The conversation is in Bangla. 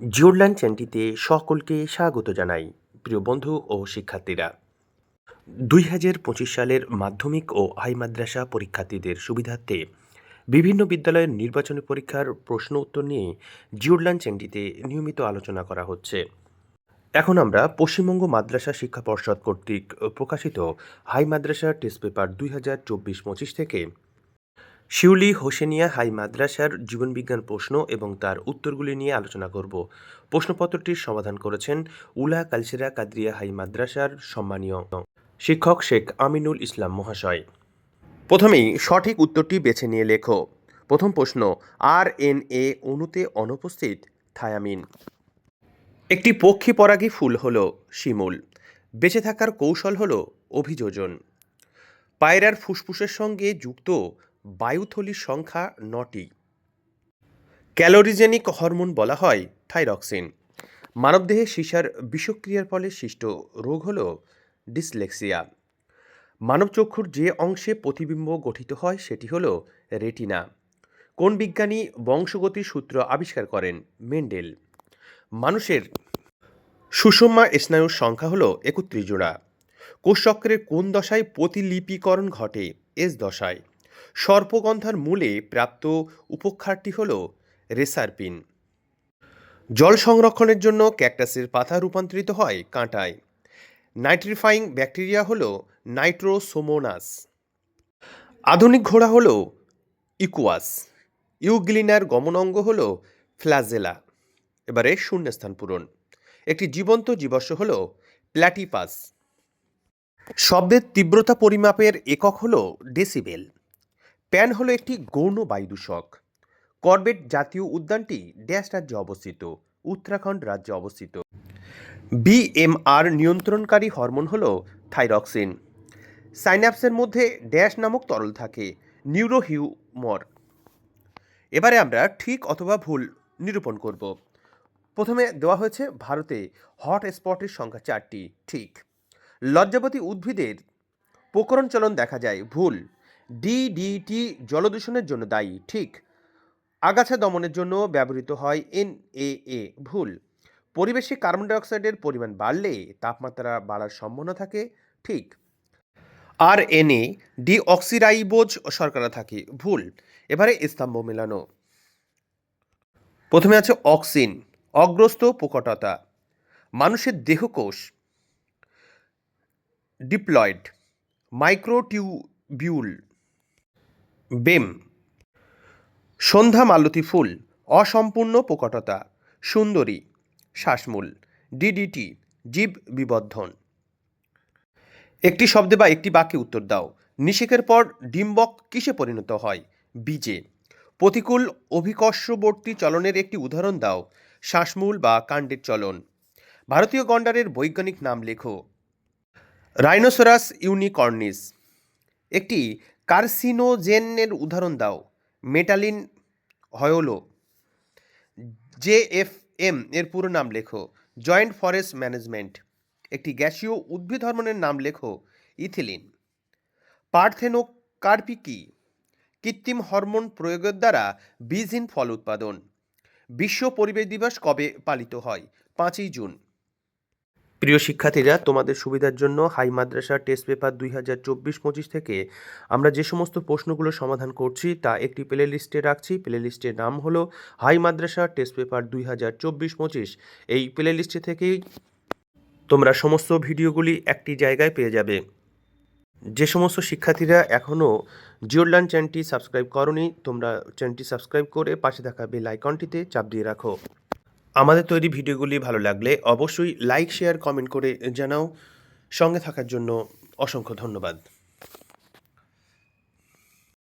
জিওরল্যান্ড চ্যানেলটিতে সকলকে স্বাগত জানাই, প্রিয় বন্ধু ও শিক্ষার্থীরা। দুই হাজার পঁচিশ সালের মাধ্যমিক ও হাই মাদ্রাসা পরীক্ষার্থীদের সুবিধার্থে বিভিন্ন বিদ্যালয়ের নির্বাচনী পরীক্ষার প্রশ্ন উত্তর নিয়ে জিওরল্যান্ড চ্যানেলটিতে নিয়মিত আলোচনা করা হচ্ছে। এখন আমরা পশ্চিমবঙ্গ মাদ্রাসা শিক্ষা পর্ষদ কর্তৃক প্রকাশিত হাই মাদ্রাসা টেস্ট পেপার দুই হাজার চব্বিশ পঁচিশ থেকে শিউলি হোসেনিয়া হাই মাদ্রাসার জীবনবিজ্ঞান প্রশ্ন এবং তার উত্তরগুলি নিয়ে আলোচনা করব। প্রশ্নপত্রটির সমাধান করেছেন উলা কালসেরা কাদরিয়া হাই মাদ্রাসার সম্মানীয় শিক্ষক শেখ আমিনুল ইসলাম মহাশয়। প্রথমেই সঠিক উত্তরটি বেছে নিয়ে লেখো। প্রথম প্রশ্ন আর এন এ অণুতে অনুপস্থিত থায়ামিন। একটি পক্ষী পরাগী ফুল হল শিমুল। বেঁচে থাকার কৌশল হল অভিযোজন। পায়রার ফুসফুসের সঙ্গে যুক্ত বায়ুথলির সংখ্যা নটি। ক্যালোরিজেনিক হরমোন বলা হয় থাইরক্সিন। মানবদেহে সীসার বিষক্রিয়ার ফলে সৃষ্ট রোগ হল ডিসলেক্সিয়া। মানবচক্ষুর যে অংশে প্রতিবিম্ব গঠিত হয় সেটি হল রেটিনা। কোন বিজ্ঞানী বংশগতির সূত্র আবিষ্কার করেন মেন্ডেল। মানুষের সুষমা স্নায়ুর সংখ্যা হল একত্রিশ জোড়া। কোষচক্রের কোন দশায় প্রতিলিপিকরণ ঘটে? এস দশায়। সর্পগন্ধার মূলে প্রাপ্ত উপক্ষারটি হল রেসারপিন জল সংরক্ষণের জন্য ক্যাকটাসের পাতা রূপান্তরিত হয় কাঁটায়। নাইট্রিফাইং ব্যাকটেরিয়া হল নাইট্রোসোমোনাস। আধুনিক ঘোড়া হল ইকুয়াস। ইউগ্লিনার গমনাঙ্গ হল ফ্লাজেলা। এবারে শূন্যস্থান পূরণ। একটি জীবন্ত জীবাশ্ম হল প্ল্যাটিপাস। শব্দের তীব্রতা পরিমাপের একক হল ডেসিবেল। প্যান হলো একটি গৌণ বায়ুদূষক করবেট জাতীয় উদ্যানটি ড্যাশ রাজ্যে অবস্থিত, উত্তরাখণ্ড রাজ্যে অবস্থিত। বিএমআর নিয়ন্ত্রণকারী হরমোন হল থাইরক্সিন। সাইন্যাপসের মধ্যে ড্যাশ নামক তরল থাকে, নিউরোহিউমর। এবারে আমরা ঠিক অথবা ভুল নিরূপণ করব। প্রথমে দেওয়া হয়েছে ভারতে হট স্পটের সংখ্যা চারটি, ঠিক। লজ্জাবতী উদ্ভিদের প্রকরণ চলন দেখা যায়, ভুল। ডিডিটি জলদূষণের জন্য দায়ী, ঠিক। আগাছা দমনের জন্য ব্যবহৃত হয় এনএএ ভুল। পরিবেশে কার্বন ডাইঅক্সাইডের পরিমাণ বাড়লে তাপমাত্রা বাড়ার সম্ভাবনা থাকে, ঠিক। আর এন এনএ ডিঅক্সিরাইবোজ শর্করা থাকে, ভুল। এবারে স্তম্ভ মেলানো। প্রথমে আছে অক্সিন অগ্রস্ত প্রকটতা মানুষের দেহকোষ, ডিপ্লয়েড, মাইক্রোটিউবিউল। বেম। সন্ধ্যা মালতী ফুল, অসম্পূর্ণ প্রকটতা সুন্দরী, শ্বাসমূল ডিডিটি জীব বিবর্ধন। একটি শব্দে বা একটি বাক্যে উত্তর দাও। নিষেকের পর ডিম্বক কিসে পরিণত হয়? বীজে। প্রতিকূল অভিকর্ষবর্তী চলনের একটি উদাহরণ দাও। শ্বাসমূল বা কাণ্ডের চলন। ভারতীয় গন্ডারের বৈজ্ঞানিক নাম লেখো। Rhinoceros unicornis. একটি কার্সিনোজেনের উদাহরণ দাও, মেটালিন হয়োলো। জেএফএম এর পুরো নাম লেখো, জয়েন্ট ফরেস্ট ম্যানেজমেন্ট। একটি গ্যাসীয় উদ্ভিদ হরমোনের নাম লেখো, ইথিলিন। পার্থেনোকার্পিকি, কৃত্রিম হরমোন প্রয়োগের দ্বারা বীজহীন ফল উৎপাদন। বিশ্ব পরিবেশ দিবস কবে পালিত হয়? পাঁচই জুন। প্রিয় শিক্ষার্থীরা, তোমাদের সুবিধার জন্য হাই মাদ্রাসা টেস্ট পেপার দুই হাজার চব্বিশ পঁচিশ থেকে আমরা যে সমস্ত প্রশ্নগুলো সমাধান করছি, তা একটি প্লে লিস্টে রাখছি। প্লে লিস্টের নাম হলো হাই মাদ্রাসা টেস্ট পেপার দুই হাজার চব্বিশ পঁচিশ। এই প্লে লিস্টে থেকেই তোমরা সমস্ত ভিডিওগুলি একটি জায়গায় পেয়ে যাবে। যে সমস্ত শিক্ষার্থীরা এখনও জিওরল্যান্ড চ্যানেলটি সাবস্ক্রাইব করনি, তোমরা চ্যানেলটি সাবস্ক্রাইব করে পাশে থাকা বেল আইকনটিতে চাপ দিয়ে রাখো। আমাদের তৈরি ভিডিওগুলি ভালো লাগলে অবশ্যই লাইক শেয়ার কমেন্ট করে জানাও। সঙ্গে থাকার জন্য অসংখ্য ধন্যবাদ।